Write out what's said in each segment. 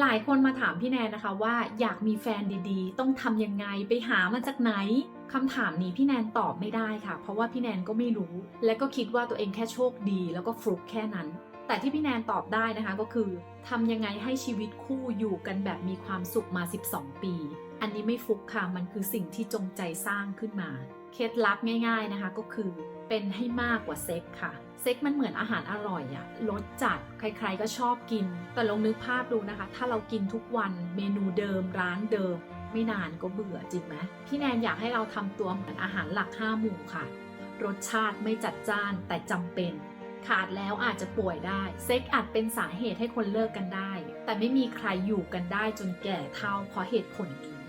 หลายคนมาถามพี่แนนนะคะว่าอยากมีแฟนดีๆ ต้องทำยังไงไปหามาจากไหนคำถามนี้พี่แนนตอบไม่ได้ค่ะ เพราะว่าพี่แนนก็ไม่รู้ และก็คิดว่าตัวเองแค่โชคดีแล้วก็ฟลุกแค่นั้น แต่ที่พี่แนนตอบได้นะคะก็คือทำยังไงให้ชีวิตคู่อยู่กันแบบมีความสุขมา 12 ปี อันนี้ไม่ฟุกค่ะ มันคือสิ่งที่จงใจสร้างขึ้นมา เคล็ดลับง่ายๆนะคะก็คือเป็นให้มากกว่าเซ็กค่ะ เซ็กมันเหมือนอาหารอร่อยอะรสจัด ใครๆก็ชอบกิน แต่ลองนึกภาพดูนะคะ ถ้าเรากินทุกวันเมนูเดิมร้านเดิม ไม่นานก็เบื่อจริงไหมพี่แนนอยากให้เราทำตัวเหมือนอาหารหลักห้าหมู่ค่ะ รสชาติไม่จัดจ้านแต่จำเป็นขาดแล้วอาจจะป่วยได้ เซ็กอาจเป็นสาเหตุให้คนเลิกกันได้ แต่ไม่มีใครอยู่กันได้จนแก่เท่าเพราะเหตุผลนี้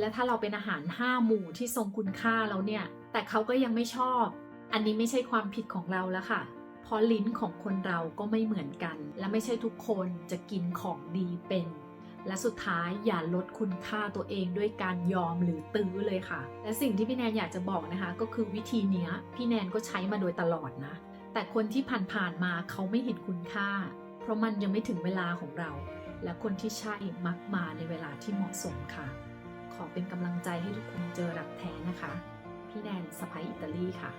และถ้าเราเป็นอาหารห้าหมู่ที่ทรงคุณค่าแล้วเนี่ย แต่เขาก็ยังไม่ชอบ อันนี้ไม่ใช่ความผิดของเราแล้วค่ะเพราะลิ้นของคนเราก็ไม่เหมือนกัน และไม่ใช่ทุกคนจะกินของดีเป็น และสุดท้ายอย่าลดคุณค่าตัวเองด้วยการยอมหรือตื้อเลยค่ะ และสิ่งที่พี่แนนอยากจะบอกนะคะ ก็คือวิธีเนี้ยพี่แนนก็ใช้มาโดยตลอดนะ แต่คนที่ผ่านๆมาเขาไม่เห็นคุณค่า เพราะมันยังไม่ถึงเวลาของเรา และคนที่ใช่มักมาในเวลาที่เหมาะสมค่ะ อเป็นกำลังใจให้ทุกคนเจอรักแท้นะคะ พี่แนนสไปอิตาลีค่ะ